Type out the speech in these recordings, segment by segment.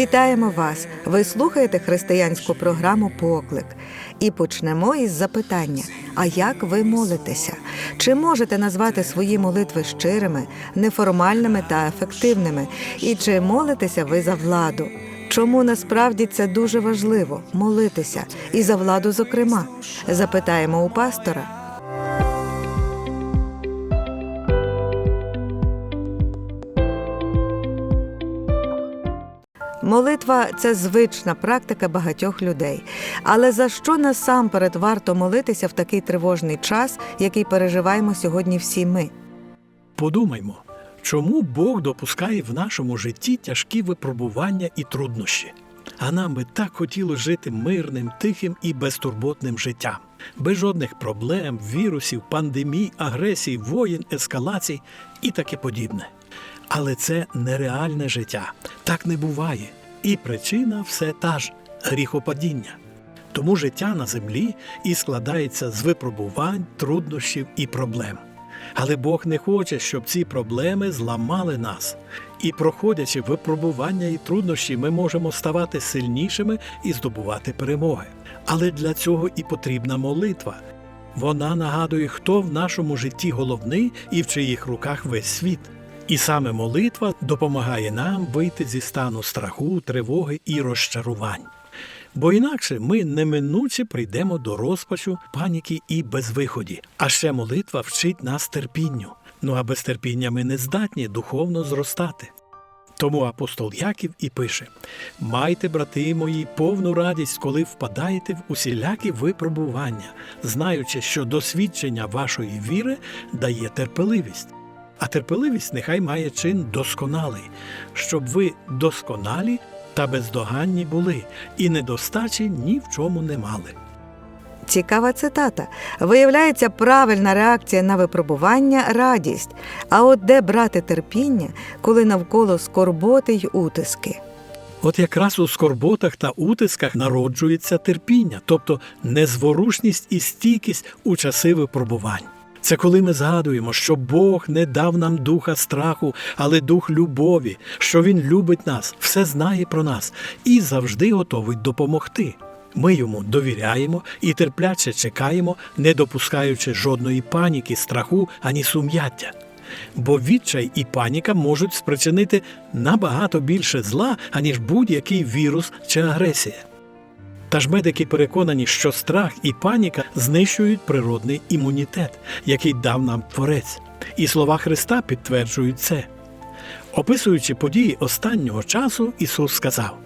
Вітаємо вас! Ви слухаєте християнську програму Поклик. І почнемо із запитання: а як ви молитеся? Чи можете назвати свої молитви щирими, неформальними та ефективними? І чи молитеся ви за владу? Чому насправді це дуже важливо молитися і за владу, зокрема? Запитаємо у пастора. Молитва це звична практика багатьох людей. Але за що насамперед варто молитися в такий тривожний час, який переживаємо сьогодні всі ми? Подумаймо, чому Бог допускає в нашому житті тяжкі випробування і труднощі? А нам би так хотіло жити мирним, тихим і безтурботним життям, без жодних проблем, вірусів, пандемій, агресій, воєн, ескалацій і таке подібне. Але це нереальне життя, так не буває. І причина все та ж гріхопадіння. Тому життя на землі і складається з випробувань, труднощів і проблем. Але Бог не хоче, щоб ці проблеми зламали нас. І, проходячи випробування і труднощі, ми можемо ставати сильнішими і здобувати перемоги. Але для цього і потрібна молитва. Вона нагадує, хто в нашому житті головний і в чиїх руках весь світ. І саме молитва допомагає нам вийти зі стану страху, тривоги і розчарувань. Бо інакше ми неминуче прийдемо до розпачу, паніки і безвиході. А ще молитва вчить нас терпінню. Ну а без терпіння ми не здатні духовно зростати. Тому апостол Яків і пише: Майте, брати мої, повну радість, коли впадаєте в усілякі випробування, знаючи, що досвідчення вашої віри дає терпеливість. А терпеливість нехай має чин досконалий, щоб ви досконалі та бездоганні були, і недостачі ні в чому не мали. Цікава цитата. Виявляється, правильна реакція на випробування радість. А от де брати терпіння, коли навколо скорботи й утиски? От якраз у скорботах та утисках народжується терпіння, тобто незворушність і стійкість у часи випробувань. Це коли ми згадуємо, що Бог не дав нам духа страху, але дух любові, що Він любить нас, все знає про нас і завжди готовий допомогти. Ми йому довіряємо і терпляче чекаємо, не допускаючи жодної паніки, страху ані сум'яття. Бо відчай і паніка можуть спричинити набагато більше зла, аніж будь-який вірус чи агресія. Та ж медики переконані, що страх і паніка знищують природний імунітет, який дав нам Творець. І слова Христа підтверджують це. Описуючи події останнього часу, Ісус сказав,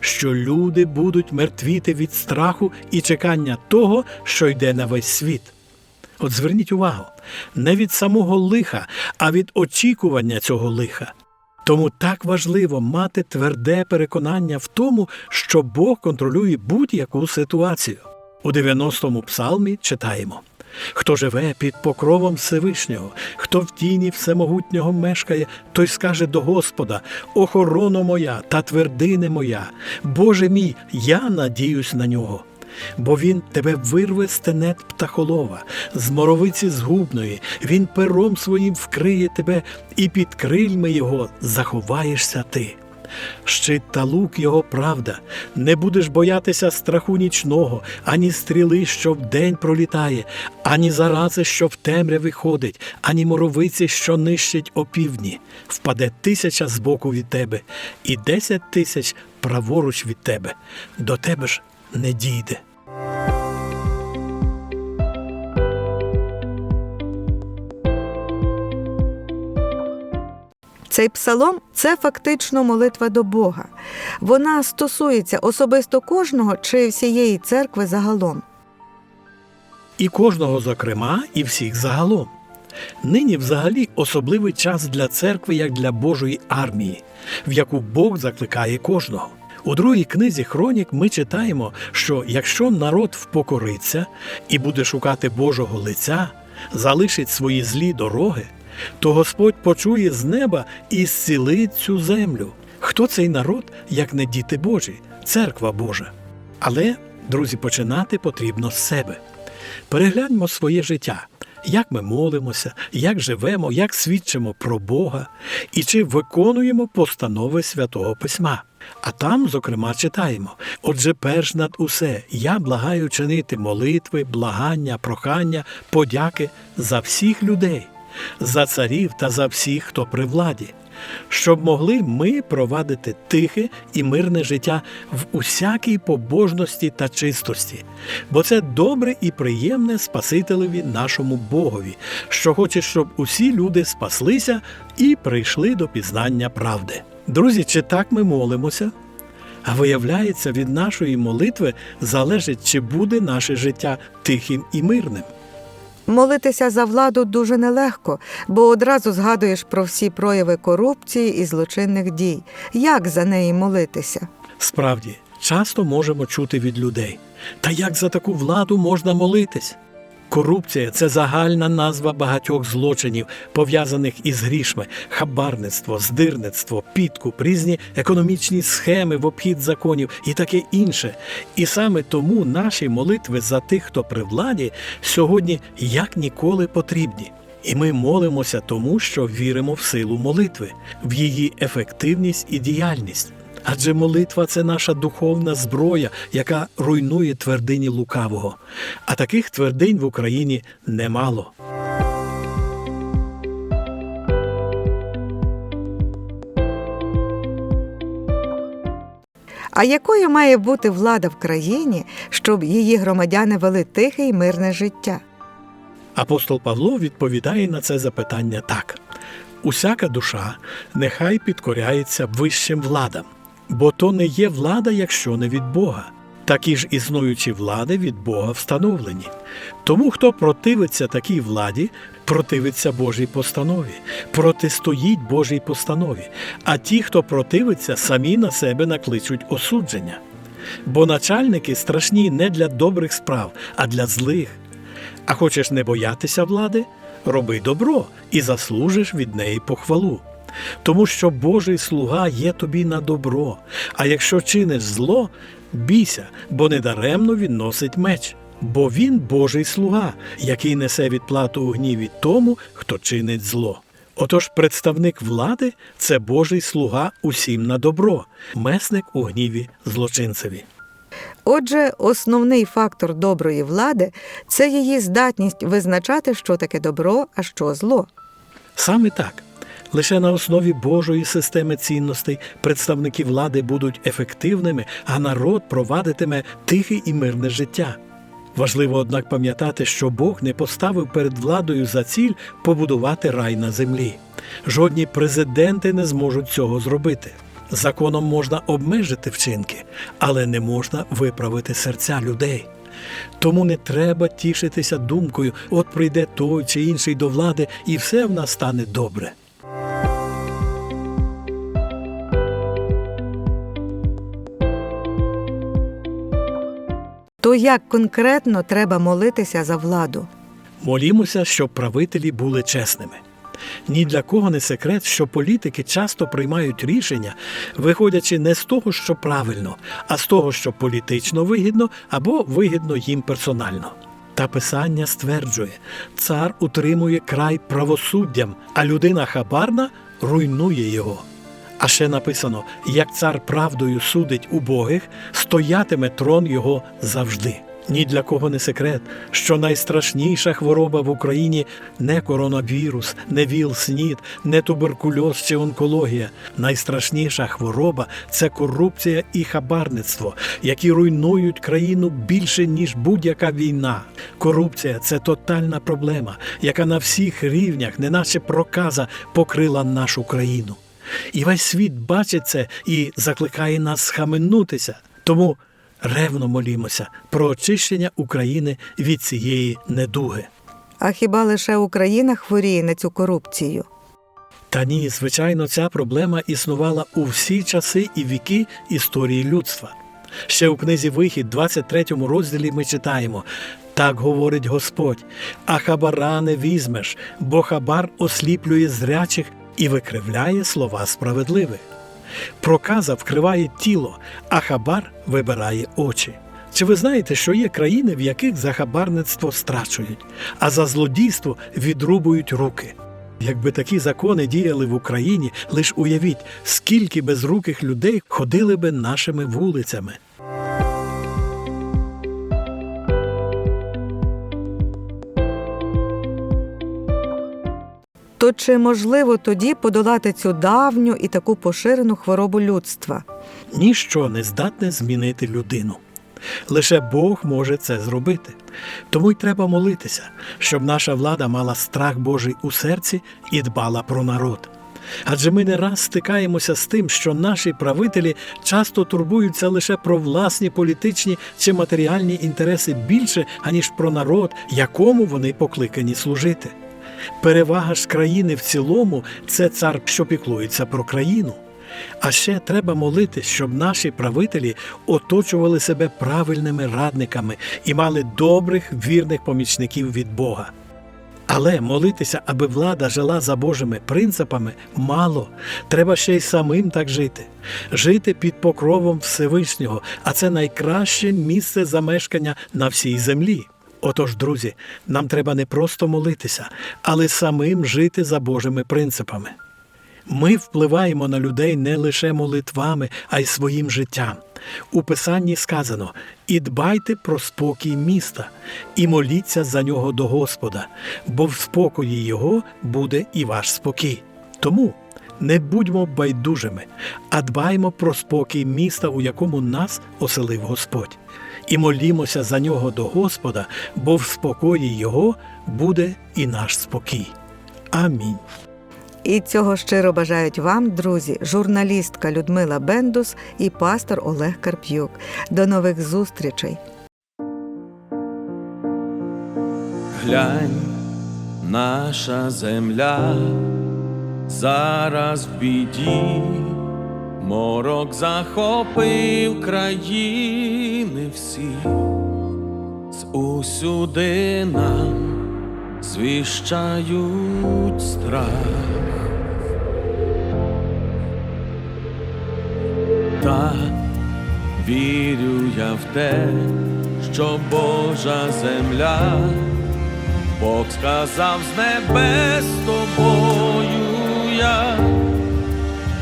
що люди будуть мертвіти від страху і чекання того, що йде на весь світ. От зверніть увагу, не від самого лиха, а від очікування цього лиха. Тому так важливо мати тверде переконання в тому, що Бог контролює будь-яку ситуацію. У 90-му псалмі читаємо: Хто живе під покровом Всевишнього, хто в тіні всемогутнього мешкає, той скаже до Господа: Охорона моя та твердине моя, Боже мій, я надіюсь на нього. Бо він тебе вирве з птахолова, з моровиці згубної, він пером своїм вкриє тебе, і під крильми його заховаєшся ти. Щит та лук його правда, не будеш боятися страху нічного, ані стріли, що вдень пролітає, ані зарази, що в темряві ходить, ані моровиці, що нищить опівдні. Впаде тисяча збоку від тебе, і десять тисяч праворуч від тебе. До тебе ж не дійде. Цей псалом це фактично молитва до Бога. Вона стосується особисто кожного чи всієї церкви загалом. І кожного, зокрема, і всіх загалом. Нині взагалі особливий час для церкви, як для Божої армії, в яку Бог закликає кожного. У другій книзі Хронік ми читаємо, що якщо народ впокориться і буде шукати Божого лиця, залишить свої злі дороги, то Господь почує з неба і зцілить цю землю. Хто цей народ, як не діти Божі, церква Божа? Але, друзі, починати потрібно з себе. Перегляньмо своє життя. як ми молимося, як живемо, як свідчимо про Бога і чи виконуємо постанови Святого Письма. А там, зокрема, читаємо: отже, перш над усе, я благаю чинити молитви, благання, прохання, подяки за всіх людей, за царів та за всіх, хто при владі, щоб могли ми провадити тихе і мирне життя в усякій побожності та чистості, бо це добре і приємне Спасителеві нашому Богові, що хоче, щоб усі люди спаслися і прийшли до пізнання правди. Друзі, чи так ми молимося? А виявляється, від нашої молитви залежить, чи буде наше життя тихим і мирним. Молитися за владу дуже нелегко, бо одразу згадуєш про всі прояви корупції і злочинних дій. Як за неї молитися? Справді, часто можемо чути від людей. Та як за таку владу можна молитись? Корупція це загальна назва багатьох злочинів, пов'язаних із грішми, хабарництво, здирництво, підкуп, різні економічні схеми в обхід законів і таке інше. І саме тому наші молитви за тих, хто при владі, сьогодні як ніколи потрібні. І ми молимося тому, що віримо в силу молитви, в її ефективність і діяльність. Адже молитва це наша духовна зброя, яка руйнує твердині лукавого. А таких твердинь в Україні немало. А якою має бути влада в країні, щоб її громадяни вели тихе й мирне життя? Апостол Павло відповідає на це запитання так: усяка душа нехай підкоряється вищим владам, бо то не є влада, якщо не від Бога. Такі ж існуючі влади від Бога встановлені. Тому, хто противиться такій владі, противиться Божій постанові, протистоїть Божій постанові, а ті, хто противиться, самі на себе накличуть осудження. Бо начальники страшні не для добрих справ, а для злих. А хочеш не боятися влади? Роби добро і заслужиш від неї похвалу. Тому що Божий слуга є тобі на добро, а якщо чиниш зло, бійся, бо недаремно він носить меч. Бо він Божий слуга, який несе відплату у гніві тому, хто чинить зло. Отож, представник влади це Божий слуга усім на добро, месник у гніві злочинцеві. Отже, основний фактор доброї влади це її здатність визначати, що таке добро, а що зло. Саме так. Лише на основі Божої системи цінностей представники влади будуть ефективними, а народ провадитиме тихе і мирне життя. Важливо, однак, пам'ятати, що Бог не поставив перед владою за ціль побудувати рай на землі. Жодні президенти не зможуть цього зробити. Законом можна обмежити вчинки, але не можна виправити серця людей. Тому не треба тішитися думкою, от прийде той чи інший до влади, і все в нас стане добре. То як конкретно треба молитися за владу? Молімося, щоб правителі були чесними. Ні для кого не секрет, що політики часто приймають рішення, виходячи не з того, що правильно, а з того, що політично вигідно або вигідно їм персонально. Та писання стверджує, цар утримує край правосуддям, а людина хабарна руйнує його. А ще написано: як цар правдою судить убогих, стоятиме трон його завжди. Ні для кого не секрет, що найстрашніша хвороба в Україні не коронавірус, не ВІЛ-СНІД, не туберкульоз чи онкологія. Найстрашніша хвороба це корупція і хабарництво, які руйнують країну більше ніж будь-яка війна. Корупція це тотальна проблема, яка на всіх рівнях, неначе проказа, покрила нашу країну. І весь світ бачить це і закликає нас схаменутися. Тому ревно молімося про очищення України від цієї недуги. А хіба лише Україна хворіє на цю корупцію? Та ні, звичайно, ця проблема існувала у всі часи і віки історії людства. Ще у книзі Вихід, 23 розділі, ми читаємо: так говорить Господь, а хабара не візьмеш, бо хабар осліплює зрячих і викривляє слова справедливих. Проказа вкриває тіло, а хабар вибирає очі. Чи ви знаєте, що є країни, в яких за хабарництво страчують, а за злодійство відрубують руки? Якби такі закони діяли в Україні, лиш уявіть, скільки безруких людей ходили би нашими вулицями. То чи можливо тоді подолати цю давню і таку поширену хворобу людства? Ніщо не здатне змінити людину. Лише Бог може це зробити. Тому й треба молитися, щоб наша влада мала страх Божий у серці і дбала про народ. Адже ми не раз стикаємося з тим, що наші правителі часто турбуються лише про власні політичні чи матеріальні інтереси більше, аніж про народ, якому вони покликані служити. Перевага ж країни в цілому це цар, що піклується про країну. А ще треба молитись, щоб наші правителі оточували себе правильними радниками і мали добрих вірних помічників від Бога. Але молитися, аби влада жила за Божими принципами, мало. Треба ще й самим так жити. Жити під покровом Всевишнього, а це найкраще місце замешкання на всій землі. Отож, друзі, нам треба не просто молитися, але самим жити за Божими принципами. Ми впливаємо на людей не лише молитвами, а й своїм життям. У Писанні сказано: і дбайте про спокій міста, і моліться за нього до Господа, бо в спокої Його буде і ваш спокій. Тому не будьмо байдужими, а дбаймо про спокій міста, у якому нас оселив Господь. І молімося за нього до Господа, бо в спокої Його буде і наш спокій. Амінь. І цього щиро бажають вам, друзі, журналістка Людмила Бендус і пастор Олег Карп'юк. До нових зустрічей! Глянь, наша земля зараз в біді, морок захопив всі, з усюди нам звіщають страх. Та вірю я в те, що Божа земля. Бог сказав з небес тобою я,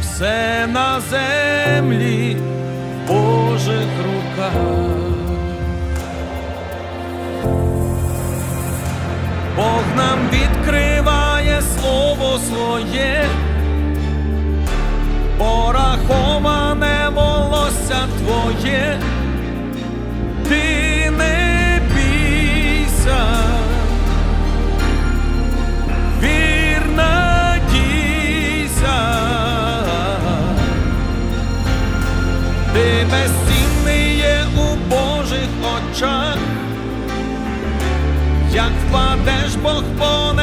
все на землі Божих руках. Бог нам відкриває слово своє, пораховане волосся твоє, ти не бійся. Вірна дійся, ти безцінний є у Божих очах, як впадеш, Бог понесе